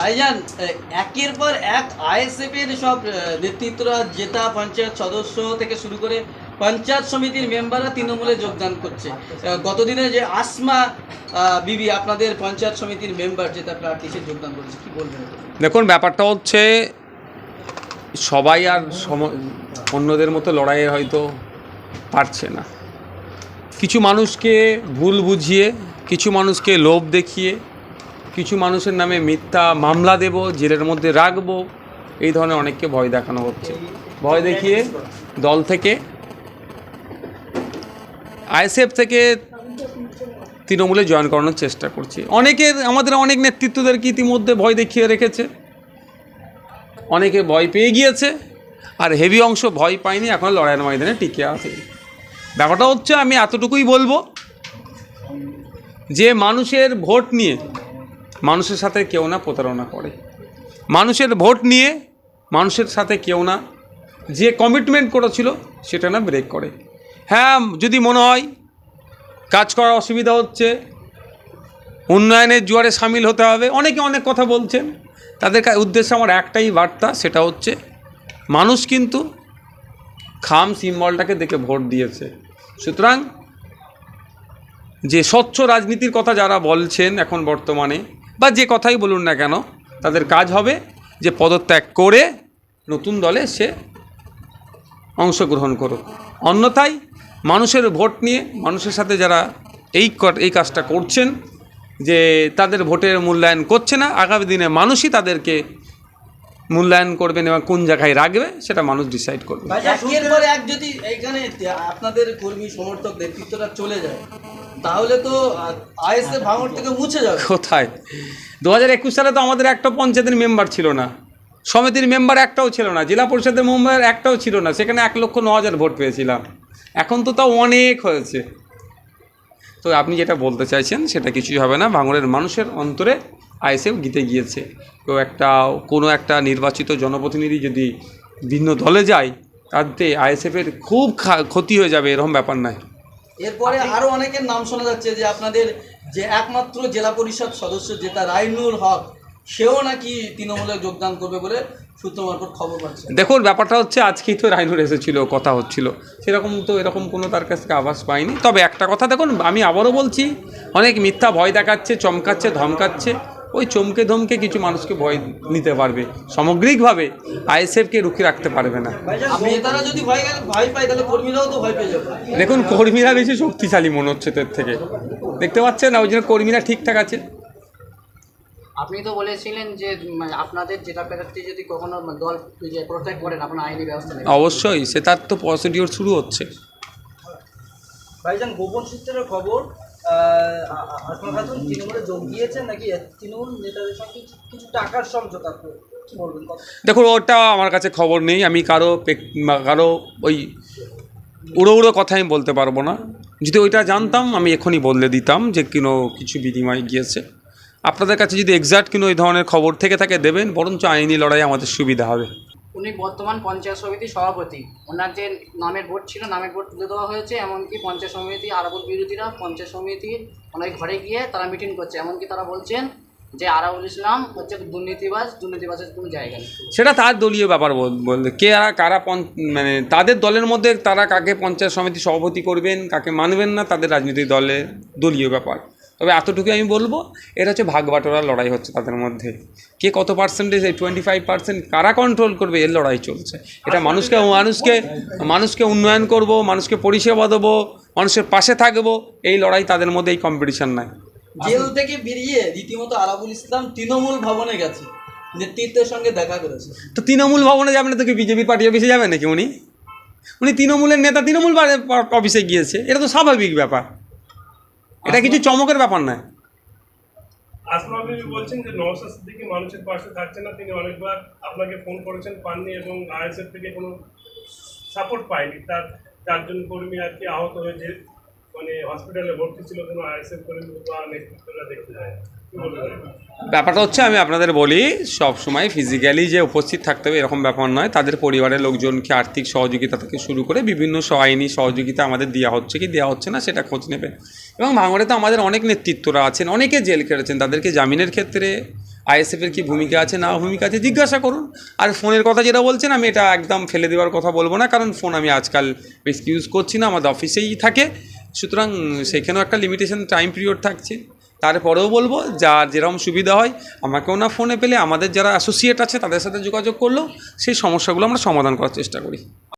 ভাইজান একের পর এক আইএসএফ এর সব নেতৃত্বরা জেতা পঞ্চায়েত সদস্য থেকে শুরু করে পঞ্চায়েত সমিতির মেম্বাররা তৃণমূলে যোগদান করছে। গতদিনে যে আসমা বিবি আপনাদের পঞ্চায়েত সমিতির মেম্বার যেটা প্রার্থী, সে যোগদান করেছে। কি বলবেন দেখুন, ব্যাপারটা হচ্ছে সবাই আর অন্যদের মতো লড়াইয়ে হয়তো পারছে না। কিছু মানুষকে ভুল বুঝিয়ে, কিছু মানুষকে লোভ দেখিয়ে কিছু মানুষের নামে মিথ্যা মামলা দেব, জেলের মধ্যে রাখব, এই ধরনের অনেককে ভয় দেখানো হচ্ছে। ভয় দেখিয়ে দল থেকে, আইএসএফ থেকে তৃণমূলে জয়েন করানোর চেষ্টা করছি। অনেকের, আমাদের অনেক নেতৃত্বদেরকে ইতিমধ্যে ভয় দেখিয়ে রেখেছে? অনেকে ভয় পেয়ে গিয়েছে, আর হেভি অংশ ভয় পায়নি, এখন লড়াইয়ের ময়দানে টিকে আছে। ব্যাপারটা হচ্ছে, আমি এতটুকুই বলব যে মানুষের ভোট নিয়ে মানুষের সাথে কেউ না প্রতারণা করে। মানুষের ভোট নিয়ে মানুষের সাথে কেউ না যে কমিটমেন্ট করেছিল সেটা না ব্রেক করে। হ্যাঁ যদি মনে হয় কাজ করার অসুবিধা হচ্ছে, উন্নয়নের জোয়ারে সামিল হতে হবে, অনেকে অনেক কথা বলছেন। তাদের উদ্দেশ্যে আমার একটাই বার্তা, সেটা হচ্ছে মানুষ কিন্তু খাম সিম্বলটাকে দেখে ভোট দিয়েছে। সুতরাং যে স্বচ্ছ রাজনীতির কথা যারা বলছেন এখন বর্তমানে বা যে কথাই বলুন না কেন, তাদের কাজ হবে যে পদত্যাগ করে নতুন দলে সে অংশগ্রহণ করুক। অন্যথায় মানুষের ভোট নিয়ে মানুষের সাথে যারা এই এই কাজটা করছেন, যে তাদের ভোটের মূল্যায়ন করছে না, আগামী দিনে মানুষই তাদেরকে মূল্যায়ন করবেন এবং কোন জায়গায় রাখবে, সেটা মানুষ ডিসাইড করবে। যদি এইখানে আপনাদের কর্মী সমর্থক নেতৃত্বরা চলে যায় তাহলে তো আইএসএফ ভাঙর থেকে মুছে যাবে। কোথায়? দু হাজার একুশ সালে তো আমাদের একটা পঞ্চায়েতের মেম্বার ছিল না। সমিতির মেম্বার একটাও ছিল না। জেলা পরিষদের মেম্বার একটাও ছিল না। সেখানে এক লক্ষ ন হাজার ভোট পেয়েছিলাম। এখন তো তাও অনেক হয়েছে। তো আপনি যেটা বলতে চাইছেন, সেটা কিছুই হবে না। ভাঙড়ের মানুষের অন্তরে আইএসএফ জিতে গিয়েছে। কেউ একটা, কোনো একটা নির্বাচিত জনপ্রতিনিধি যদি ভিন্ন দলে যায়, তাতে আইএসএফের খুব ক্ষতি হয়ে যাবে, এরকম ব্যাপার নয়। এরপরে আরও অনেকের নাম শোনা যাচ্ছে যে আপনাদের যে একমাত্র জেলা পরিষদ সদস্য যেটা রাইনুল হক সেও নাকি তৃণমূলে যোগদান করবে বলে সূত্র মারফত খবর পাচ্ছে। দেখুন ব্যাপারটা হচ্ছে আজকেই তো রাইনুর এসেছিল কথা হচ্ছিল। সেরকম তো এরকম কোনো তার কাছ থেকে আভাস পাইনি। তবে একটা কথা দেখুন আমি আবারও বলছি অনেক মিথ্যা ভয় দেখাচ্ছে চমকাচ্ছে ধমকাচ্ছে। ওই চমকে ধমকে কিছু মানুষকে ভয় নিতে পারবে সামগ্রিকভাবে আইএসএফকে রুখে রাখতে পারবে না। নেতারা যদি ভয় ভয় পায় তাহলে কর্মীরাও তো ভয় দেখুন কর্মীরা বেশি শক্তিশালী মনে হচ্ছে এর থেকে। দেখতে পাচ্ছেন না ওই জন্য কর্মীরা ঠিকঠাক আছে। আপনি তো বলেছিলেন যে উম, আপনাদের যেটা প্রার্থী যদি কখনো দল যে প্রত্যাগ করেন আপনার আইনি ব্যবস্থা অবশ্যই সে তার তো প্রসিডিওর শুরু হচ্ছে। ভাইজান গোপন সূত্রের খবর খাতুন তৃণমূলে যোগ দিয়েছেন নাকি তৃণমূল নেতাদের সঙ্গে কিছু- টাকার সমঝোতা দেখুন, ওটা আমার কাছে খবর নেই। আমি কারও কারও ওই উড়ো উড়ো কথা আমি বলতে পারব না। যদি ওইটা জানতাম, আমি এখনই বদলে দিতাম যে কিনো কিছু বিনিময় গিয়েছে। আপনাদের কাছে যদি এক্সাক্ট কিনো ওই ধরনের খবর থেকে থাকে, দেবেন, বরঞ্চ আইনি লড়াই আমাদের সুবিধা হবে। উনি বর্তমান পঞ্চায়েত সমিতির সভাপতি। ওনার যে নামের ভোট ছিল, নামের ভোট তুলে দেওয়া হয়েছে, এমনকি পঞ্চায়েত সমিতি, আরাবুল বিরোধীরা পঞ্চায়েত সমিতির ওনার ঘরে গিয়ে তারা মিটিং করছে। এমনকি তারা বলছেন যে আরাবুল ইসলাম হচ্ছে দুর্নীতিবাজ, দুর্নীতিবাজের কোনো জায়গা নেই। সেটা তার দলীয় ব্যাপার বল- কে কারা মানে তাদের দলের মধ্যে তারা কাকে পঞ্চায়েত সমিতি সভাপতি করবেন, কাকে মানবেন না, তাদের রাজনৈতিক দলে দলীয় ব্যাপার। তবে এতটুকু আমি বলব এটা হচ্ছে ভাগ বাটোয়ারার লড়াই হচ্ছে তাদের মধ্যে। কে কত পার্সেন্টেজ এই টোয়েন্টি ফাইভ পার্সেন্ট কারা কন্ট্রোল করবে এর লড়াই চলছে। এটা মানুষকে মানুষকে মানুষকে উন্নয়ন করব মানুষকে পরিষেবা দেবো মানুষের পাশে থাকব এই লড়াই তাদের মধ্যে এই কম্পিটিশন নাই। জেল থেকে বেরিয়ে রীতিমতো আরাবুল ইসলাম তৃণমূল ভবনে গেছে। নেতৃত্বের সঙ্গে দেখা করেছে। তো তৃণমূল ভবনে যাবেন না তো কি বিজেপির পার্টি অফিসে যাবেন নাকি উনি? উনি তৃণমূলের নেতা তৃণমূল অফিসে গিয়েছে। এটা তো স্বাভাবিক ব্যাপার। এটা কিছু চমকের ব্যাপার নয়। আসমা বিবি বলছেন যে নওশাদ সিদ্দিকী মানুষের পাশে থাকছে না তিনি অনেকবার আপনাকে ফোন করেছেন পাননি এবং আইএসএফ থেকে কোনো সাপোর্ট পায়নি। তার চারজন কর্মী আর কি আহত হয়েছে। মানে ব্যাপারটা হচ্ছে আমি আপনাদের বলি, সব সময় ফিজিক্যালি যে উপস্থিত থাকতে হবে এরকম ব্যাপার নয়। তাদের পরিবারের লোকজনকে আর্থিক সহযোগিতা থেকে শুরু করে বিভিন্ন আইনি সহযোগিতা আমাদের দেওয়া হচ্ছে কি দেওয়া হচ্ছে না সেটা খোঁজ নেবে। এবং ভাঙড়ে তো আমাদের অনেক নেতৃত্বরা আছেন, অনেকে জেল কেটেছেন তাদেরকে জামিনের ক্ষেত্রে আইএসএফের কি ভূমিকা আছে, না ভূমিকা আছে, জিজ্ঞাসা করুন। আর ফোনের কথা যেটা বলছেন, আমি এটা একদম ফেলে দেওয়ার কথা বলব না, কারণ ফোন আমি আজকাল বেশি ইউজ করছি না, আমাদের অফিসেই থাকে। সুতরাং সেখানেও একটা লিমিটেশন টাইম পিরিয়ড থাকছে। তারপরেও বলব, যার যেরকম সুবিধা হয়, আমাকেও না ফোনে পেলে আমাদের যারা অ্যাসোসিয়েট আছে, তাদের সাথে যোগাযোগ করলেও সেই সমস্যাগুলো আমরা সমাধান করার চেষ্টা করি।